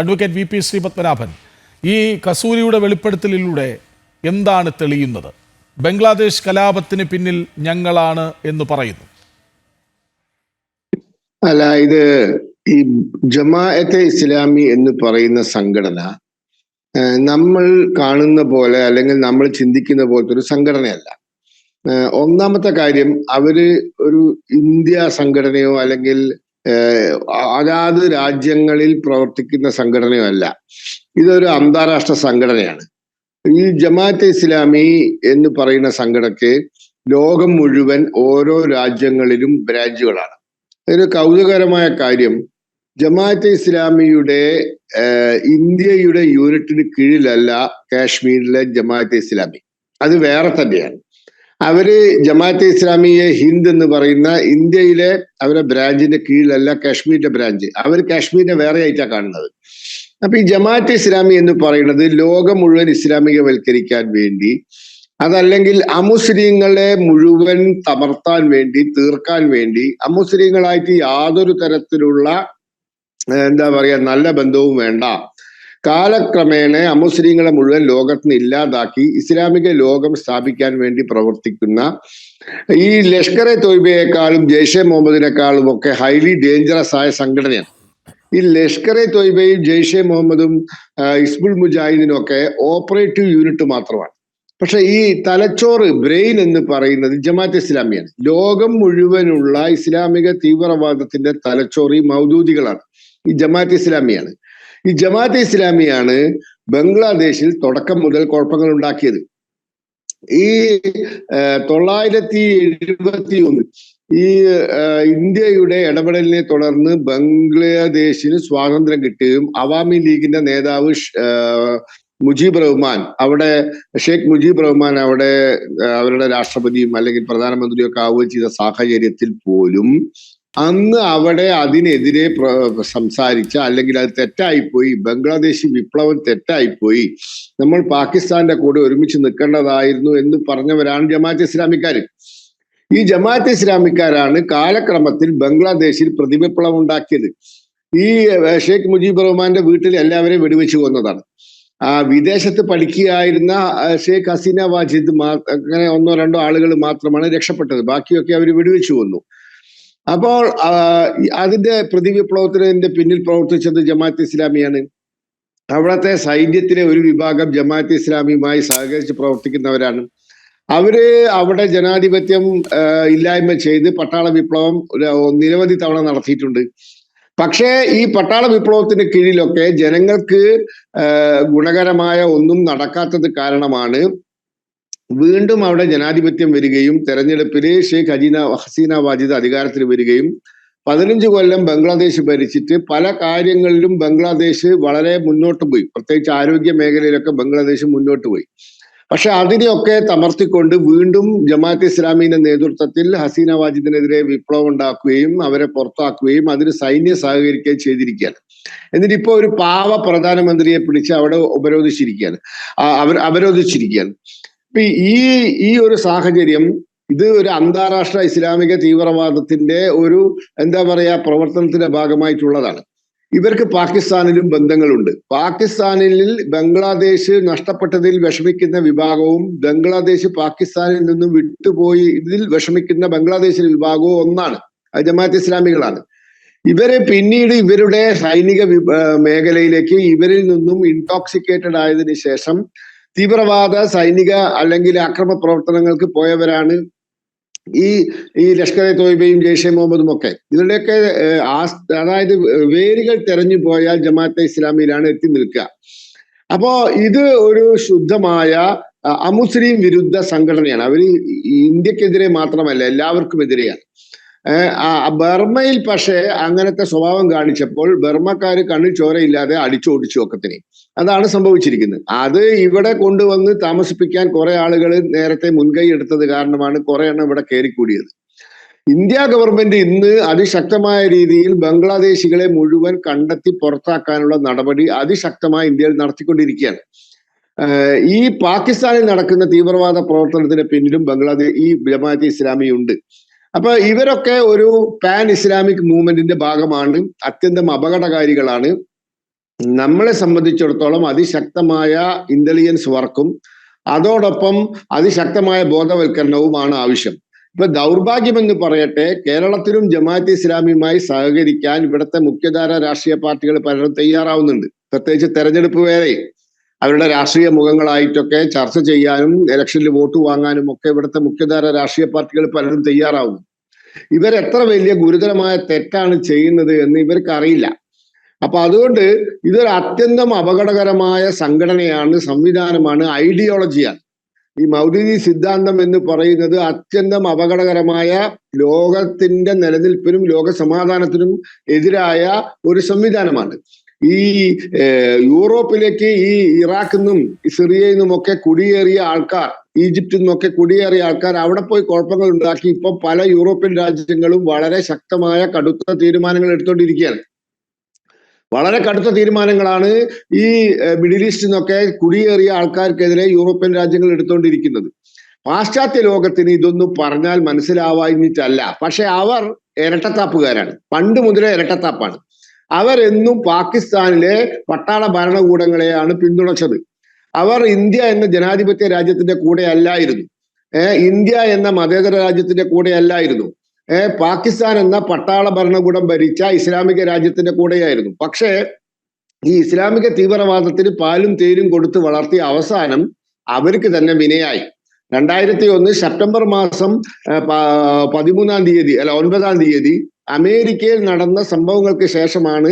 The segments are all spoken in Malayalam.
അഡ്വക്കേറ്റ് വി പി ശ്രീപത്മനാഭൻ ഈ കസൂരിയുടെ വെളിപ്പെടുത്തലിലൂടെ എന്താണ് തെളിയുന്നത്? ബംഗ്ലാദേശ് കലാപത്തിന് പിന്നിൽ ഞങ്ങളാണ് എന്ന് പറയുന്നു. അല്ല ഇത് ഈ ജമാഅത്തെ ഇസ്ലാമി എന്ന് പറയുന്ന സംഘടന നമ്മൾ കാണുന്ന പോലെ അല്ലെങ്കിൽ നമ്മൾ ചിന്തിക്കുന്ന പോലത്തെ ഒരു സംഘടനയല്ല. ഒന്നാമത്തെ കാര്യം അവർ ഒരു ഇന്ത്യ സംഘടനയോ അല്ലെങ്കിൽ അതാത് രാജ്യങ്ങളിൽ പ്രവർത്തിക്കുന്ന സംഘടനയല്ല ഇതൊരു അന്താരാഷ്ട്ര സംഘടനയാണ്. ഈ ജമാഅത്തെ ഇസ്ലാമി എന്ന് പറയുന്ന സംഘടനയ്ക്ക് ലോകം മുഴുവൻ ഓരോ രാജ്യങ്ങളിലും ബ്രാഞ്ചുകളാണ്. ഒരു കൗതുകകരമായ കാര്യം. ജമാഅത്തെ ഇസ്ലാമിയുടെ ഇന്ത്യയുടെ യൂണിറ്റിന് കീഴിലല്ല കാശ്മീരിലെ ജമാഅത്തെ ഇസ്ലാമി. അത് വേറെ തന്നെയാണ്. അവർ ജമാഅത്തെ ഇസ്ലാമിയെ ഹിന്ദ് എന്ന് പറയുന്ന ഇന്ത്യയിലെ അവരുടെ ബ്രാഞ്ചിന്റെ കീഴിലല്ല കാശ്മീരിന്റെ ബ്രാഞ്ച്. അവർ കാശ്മീരിനെ വേറെ ആയിട്ടാണ് കാണുന്നത്. അപ്പൊ ഈ ജമാഅത്തെ ഇസ്ലാമി എന്ന് പറയുന്നത് ലോകം മുഴുവൻ ഇസ്ലാമികവൽക്കരിക്കാൻ വേണ്ടി അതല്ലെങ്കിൽ അമുസ്ലിങ്ങളെ മുഴുവൻ തമർത്താൻ വേണ്ടി തീർക്കാൻ വേണ്ടി അമുസ്ലിങ്ങളായിട്ട് യാതൊരു തരത്തിലുള്ള എന്താ പറയാ നല്ല ബന്ധവും വേണ്ട. കാലക്രമേണ അമുസ്ലിങ്ങളെ മുഴുവൻ ലോകത്തിന് ഇല്ലാതാക്കി ഇസ്ലാമിക ലോകം സ്ഥാപിക്കാൻ വേണ്ടി പ്രവർത്തിക്കുന്ന ഈ ലഷ്കർ എ തൊയ്ബയെക്കാളും ജെയ്ഷെ മുഹമ്മദിനെക്കാളും ഒക്കെ ഹൈലി ഡേഞ്ചറസ് ആയ സംഘടനയാണ്. ഈ ലഷ്കർ എ തൊയ്ബയും ജെയ്ഷെ മുഹമ്മദും ഇസ്ബുൾ മുജാഹിദിനും ഒക്കെ ഓപ്പറേറ്റീവ് യൂണിറ്റ് മാത്രമാണ്. പക്ഷെ ഈ തലച്ചോറ് ബ്രെയിൻ എന്ന് പറയുന്നത് ജമാഅത്ത് ഇസ്ലാമിയാണ്. ലോകം മുഴുവനുള്ള ഇസ്ലാമിക തീവ്രവാദത്തിന്റെ തലച്ചോറ് ഈ മൗദൂദികളാണ്. ഈ ജമാഅത്ത് ഇസ്ലാമിയാണ്. ഈ ജമാഅത്തെ ഇസ്ലാമിയാണ് ബംഗ്ലാദേശിൽ തുടക്കം മുതൽ കുഴപ്പങ്ങൾ ഉണ്ടാക്കിയത്. ഈ തൊള്ളായിരത്തി എഴുപത്തി ഒന്ന് ഈ ഇന്ത്യയുടെ ഇടപെടലിനെ തുടർന്ന് ബംഗ്ലാദേശിന് സ്വാതന്ത്ര്യം കിട്ടുകയും അവാമി ലീഗിന്റെ നേതാവ് മുജീബ് റഹ്മാൻ അവിടെ ഷെയ്ഖ് മുജീബ് റഹ്മാൻ അവിടെ അവരുടെ രാഷ്ട്രപതിയും അല്ലെങ്കിൽ പ്രധാനമന്ത്രിയും ഒക്കെ ആവുകയും ചെയ്ത സാഹചര്യത്തിൽ പോലും അന്ന് അവിടെ അതിനെതിരെ സംസാരിച്ച അല്ലെങ്കിൽ അത് തെറ്റായിപ്പോയി ബംഗ്ലാദേശി വിപ്ലവം തെറ്റായിപ്പോയി നമ്മൾ പാകിസ്ഥാന്റെ കൂടെ ഒരുമിച്ച് നിൽക്കേണ്ടതായിരുന്നു എന്ന് പറഞ്ഞവരാണ് ജമാഅത്ത് ഇസ്ലാമിക്കാർ ഈ ജമാഅത്ത് ഇസ്ലാമിക്കാരാണ് കാലക്രമത്തിൽ ബംഗ്ലാദേശിൽ പ്രതിവിപ്ലവം ഉണ്ടാക്കിയത്. ഈ ഷെയ്ഖ് മുജീബ് റഹ്മാന്റെ വീട്ടിൽ എല്ലാവരെയും വെടിവെച്ച് കൊന്നതാണ്. ആ വിദേശത്ത് പഠിക്കുകയായിരുന്ന ഷെയ്ഖ് ഹസീന വാജിദ് അങ്ങനെ ഒന്നോ രണ്ടോ ആളുകൾ മാത്രമാണ് രക്ഷപ്പെട്ടത്. ബാക്കിയൊക്കെ അവർ വെടിവെച്ച് കൊന്നു. അപ്പോൾ അതിന്റെ പ്രതി അതിന്റെ പ്രതിവിപ്ലവത്തിന്റെ പിന്നിൽ പ്രവർത്തിച്ചത് ജമാഅത്ത് ഇസ്ലാമിയാണ്. അവിടത്തെ സൈന്യത്തിലെ ഒരു വിഭാഗം ജമാഅത്ത് ഇസ്ലാമിയുമായി സഹകരിച്ച് പ്രവർത്തിക്കുന്നവരാണ്. അവർ അവിടെ ജനാധിപത്യം ഇല്ലായ്മ ചെയ്ത് പട്ടാള വിപ്ലവം നിരവധി തവണ നടത്തിയിട്ടുണ്ട്. പക്ഷേ ഈ പട്ടാള വിപ്ലവത്തിന് കീഴിലൊക്കെ ജനങ്ങൾക്ക് ഗുണകരമായ ഒന്നും നടക്കാത്തത് കാരണമാണ് വീണ്ടും അവിടെ ജനാധിപത്യം വരികയും തെരഞ്ഞെടുപ്പിൽ ഷെയ്ഖ് ഹജീന ഹസീന വാജിദ് അധികാരത്തിൽ വരികയും പതിനഞ്ച് കൊല്ലം ബംഗ്ലാദേശ് ഭരിച്ചിട്ട് പല കാര്യങ്ങളിലും ബംഗ്ലാദേശ് വളരെ മുന്നോട്ട് പോയി. പ്രത്യേകിച്ച് ആരോഗ്യ മേഖലയിലൊക്കെ ബംഗ്ലാദേശ് മുന്നോട്ട് പോയി. പക്ഷെ അതിനെയൊക്കെ തമർത്തിക്കൊണ്ട് വീണ്ടും ജമാഅത്ത് ഇസ്ലാമിന്റെ നേതൃത്വത്തിൽ ഹസീന വാജിദിനെതിരെ വിപ്ലവം ഉണ്ടാക്കുകയും അവരെ പുറത്താക്കുകയും അതിന് സൈന്യം സഹകരിക്കുകയും ചെയ്തിരിക്കുകയാണ്. എന്നിട്ട് ഇപ്പോൾ ഒരു പാവ പ്രധാനമന്ത്രിയെ പിടിച്ച് അവിടെ ഉപരോധിച്ചിരിക്കുകയാണ്. അവർ അവരോധിച്ചിരിക്കുകയാണ്. ഈ ഈ ഒരു സാഹചര്യം ഇത് ഒരു അന്താരാഷ്ട്ര ഇസ്ലാമിക തീവ്രവാദത്തിന്റെ ഒരു എന്താ പറയാ പ്രവർത്തനത്തിന്റെ ഭാഗമായിട്ടുള്ളതാണ്. ഇവർക്ക് പാകിസ്ഥാനിലും ബന്ധങ്ങളുണ്ട്. പാകിസ്ഥാനിൽ ബംഗ്ലാദേശ് നഷ്ടപ്പെട്ടതിൽ വിഷമിക്കുന്ന വിഭാഗവും ബംഗ്ലാദേശ് പാകിസ്ഥാനിൽ നിന്നും വിട്ടുപോയി ഇതിൽ വിഷമിക്കുന്ന ബംഗ്ലാദേശിലെ വിഭാഗവും ഒന്നാണ്. അത് ജമാഅത്ത് ഇസ്ലാമികളാണ്. ഇവരെ പിന്നീട് ഇവരുടെ സൈനിക മേഖലയിലേക്ക് ഇവരിൽ നിന്നും ഇൻടോക്സിക്കേറ്റഡ് ആയതിനു ശേഷം തീവ്രവാദ സൈനിക അല്ലെങ്കിൽ അക്രമ പ്രവർത്തനങ്ങൾക്ക് പോയവരാണ് ഈ ഈ ലഷ്കർ എ തോയ്ബയും ജെയ്ഷെ മുഹമ്മദും ഒക്കെ. ഏഹ്, അതായത് വേരുകൾ തെരഞ്ഞു പോയാൽ ജമാഅത്തെ ഇസ്ലാമിയിലാണ് എത്തി നിൽക്കുക. അപ്പോ ഇത് ഒരു ശുദ്ധമായ അമുസ്ലിം വിരുദ്ധ സംഘടനയാണ്. അവർ ഇന്ത്യക്കെതിരെ മാത്രമല്ല എല്ലാവർക്കും എതിരെയാണ്. ബർമയിൽ പക്ഷേ അങ്ങനത്തെ സ്വഭാവം കാണിച്ചപ്പോൾ ബർമ്മക്കാർ കണ്ണിൽ ചോരയില്ലാതെ അടിച്ചോടിച്ചു ഒക്കത്തിനെ. അതാണ് സംഭവിച്ചിരിക്കുന്നത്. അത് ഇവിടെ കൊണ്ടുവന്ന് താമസിപ്പിക്കാൻ കുറെ ആളുകൾ നേരത്തെ മുൻകൈ എടുത്തത് കാരണമാണ് കുറെ എണ്ണം ഇവിടെ കയറിക്കൂടിയത്. ഇന്ത്യ ഗവൺമെന്റ് ഇന്ന് അതിശക്തമായ രീതിയിൽ ബംഗ്ലാദേശികളെ മുഴുവൻ കണ്ടെത്തി പുറത്താക്കാനുള്ള നടപടി അതിശക്തമായി ഇന്ത്യയിൽ നടത്തിക്കൊണ്ടിരിക്കുകയാണ്. ഈ പാകിസ്ഥാനിൽ നടക്കുന്ന തീവ്രവാദ പ്രവർത്തനത്തിന് പിന്നിലും ബംഗ്ലാദേശ് ഈ ജമാഅത്ത് ഇസ്ലാമി ഉണ്ട്. അപ്പൊ ഇവരൊക്കെ ഒരു പാൻ ഇസ്ലാമിക് മൂവ്മെന്റിന്റെ ഭാഗമാണ്. അത്യന്തം അപകടകാരികളാണ്. നമ്മളെ സംബന്ധിച്ചിടത്തോളം അതിശക്തമായ ഇന്റലിജൻസ് വർക്കും അതോടൊപ്പം അതിശക്തമായ ബോധവൽക്കരണവുമാണ് ആവശ്യം. ഇപ്പൊ ദൗർഭാഗ്യം എന്ന് പറയട്ടെ കേരളത്തിലും ജമാഅത്ത് ഇസ്ലാമിയുമായി സഹകരിക്കാൻ ഇവിടുത്തെ മുഖ്യധാര രാഷ്ട്രീയ പാർട്ടികൾ പലരും തയ്യാറാവുന്നുണ്ട്. പ്രത്യേകിച്ച് തെരഞ്ഞെടുപ്പ് വേറെ അവരുടെ രാഷ്ട്രീയ മുഖങ്ങളായിട്ടൊക്കെ ചർച്ച ചെയ്യാനും ഇലക്ഷനിൽ വോട്ട് വാങ്ങാനും ഒക്കെ ഇവിടുത്തെ മുഖ്യധാര രാഷ്ട്രീയ പാർട്ടികൾ പലരും തയ്യാറാവും. ഇവർ എത്ര വലിയ ഗുരുതരമായ തെറ്റാണ് ചെയ്യുന്നത് എന്ന് ഇവർക്ക് അറിയില്ല അപ്പൊ അതുകൊണ്ട് ഇതൊരു അത്യന്തം അപകടകരമായ സംഘടനയാണ് സംവിധാനമാണ് ഐഡിയോളജിയാണ്. ഈ മൗലിനി സിദ്ധാന്തം എന്ന് പറയുന്നത് അത്യന്തം അപകടകരമായ ലോകത്തിന്റെ നിലനിൽപ്പിനും ലോക സമാധാനത്തിനും എതിരായ ഒരു സംവിധാനമാണ്. ഈ യൂറോപ്പിലേക്ക് ഈ ഇറാഖിൽ നിന്നും സിറിയയിൽ നിന്നും ഒക്കെ കുടിയേറിയ ആൾക്കാർ ഈജിപ്തിൽ നിന്നൊക്കെ കുടിയേറിയ ആൾക്കാർ അവിടെ പോയി കുഴപ്പങ്ങൾ ഉണ്ടാക്കി. ഇപ്പൊ പല യൂറോപ്യൻ രാജ്യങ്ങളും വളരെ ശക്തമായ കടുത്ത തീരുമാനങ്ങൾ എടുത്തുകൊണ്ടിരിക്കുകയാണ് വളരെ കടുത്ത തീരുമാനങ്ങളാണ് ഈ മിഡിൽ ഈസ്റ്റിൽ നിന്നൊക്കെ കുടിയേറിയ ആൾക്കാർക്കെതിരെ യൂറോപ്യൻ രാജ്യങ്ങൾ എടുത്തുകൊണ്ടിരിക്കുന്നത് പാശ്ചാത്യ ലോകത്തിന് ഇതൊന്നും പറഞ്ഞാൽ മനസ്സിലാവാഞ്ഞിട്ടല്ല. പക്ഷെ അവർ ഇരട്ടത്താപ്പുകാരാണ്. പണ്ട് മുതലേ ഇരട്ടത്താപ്പാണ്. അവരെന്നും പാകിസ്ഥാനിലെ പട്ടാള ഭരണകൂടങ്ങളെയാണ് പിന്തുണച്ചത്. അവർ ഇന്ത്യ എന്ന ജനാധിപത്യ രാജ്യത്തിന്റെ കൂടെ അല്ലായിരുന്നു ഇന്ത്യ എന്ന മതേതര രാജ്യത്തിന്റെ കൂടെ അല്ലായിരുന്നു ഏർ പാകിസ്ഥാൻ എന്ന പട്ടാള ഭരണകൂടം ഭരിച്ച ഇസ്ലാമിക രാജ്യത്തിന്റെ കൂടെയായിരുന്നു. പക്ഷേ ഈ ഇസ്ലാമിക തീവ്രവാദത്തിന് പാലും തേരും കൊടുത്ത് വളർത്തിയ അവസാനം അവർക്ക് തന്നെ വിനയായി. രണ്ടായിരത്തി ഒന്ന് സെപ്റ്റംബർ മാസം പതിമൂന്നാം തീയതി അല്ല ഒൻപതാം തീയതി അമേരിക്കയിൽ നടന്ന സംഭവങ്ങൾക്ക് ശേഷമാണ്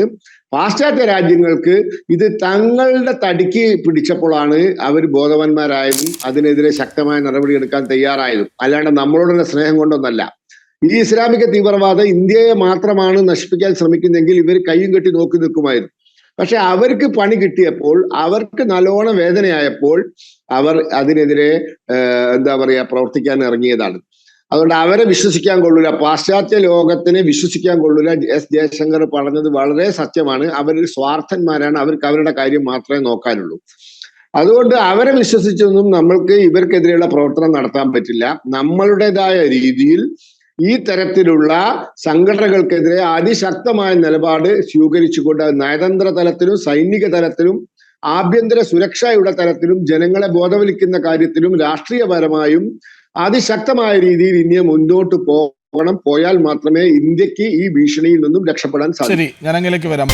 പാശ്ചാത്യ രാജ്യങ്ങൾക്ക് ഇത് തങ്ങളുടെ തടിക്ക് പിടിച്ചപ്പോഴാണ് അവർ ബോധവാന്മാരായതും അതിനെതിരെ ശക്തമായ നടപടിയെടുക്കാൻ തയ്യാറായതും. അല്ലാണ്ട് നമ്മളോടുള്ള സ്നേഹം കൊണ്ടൊന്നല്ല. ഈ ഇസ്ലാമിക തീവ്രവാദം ഇന്ത്യയെ മാത്രമാണ് നശിപ്പിക്കാൻ ശ്രമിക്കുന്നെങ്കിൽ ഇവർ കൈയും കെട്ടി നോക്കി നിൽക്കുമായിരുന്നു. പക്ഷെ അവർക്ക് പണി കിട്ടിയപ്പോൾ അവർക്ക് നല്ലോണം വേദനയായപ്പോൾ അവർ അതിനെതിരെ എന്താ പറയാ പ്രവർത്തിക്കാൻ ഇറങ്ങിയതാണ്. അതുകൊണ്ട് അവരെ വിശ്വസിക്കാൻ കൊള്ളൂല. പാശ്ചാത്യ ലോകത്തിനെ വിശ്വസിക്കാൻ കൊള്ളൂല. എസ് ജയശങ്കർ പറഞ്ഞത് വളരെ സത്യമാണ്. അവർ സ്വാർത്ഥന്മാരാണ്. അവർക്ക് അവരുടെ കാര്യം മാത്രമേ നോക്കാനുള്ളൂ. അതുകൊണ്ട് അവരെ വിശ്വസിച്ചൊന്നും നമ്മൾക്ക് ഇവർക്കെതിരെയുള്ള പ്രവർത്തനം നടത്താൻ പറ്റില്ല. നമ്മളുടേതായ രീതിയിൽ ഈ തരത്തിലുള്ള സംഘടനകൾക്കെതിരെ അതിശക്തമായ നിലപാട് സ്വീകരിച്ചുകൊണ്ട് നയതന്ത്ര തലത്തിലും സൈനിക തലത്തിലും ആഭ്യന്തര സുരക്ഷയുടെ തലത്തിലും ജനങ്ങളെ ബോധവലിക്കുന്ന കാര്യത്തിലും രാഷ്ട്രീയപരമായും അതിശക്തമായ രീതിയിൽ ഇന്ത്യ മുന്നോട്ട് പോകണം. പോയാൽ മാത്രമേ ഇന്ത്യയ്ക്ക് ഈ ഭീഷണിയിൽ നിന്നും രക്ഷപ്പെടാൻ സാധിക്കൂ. ശരി ഞാൻ അങ്ങിലേക്ക് വരാം.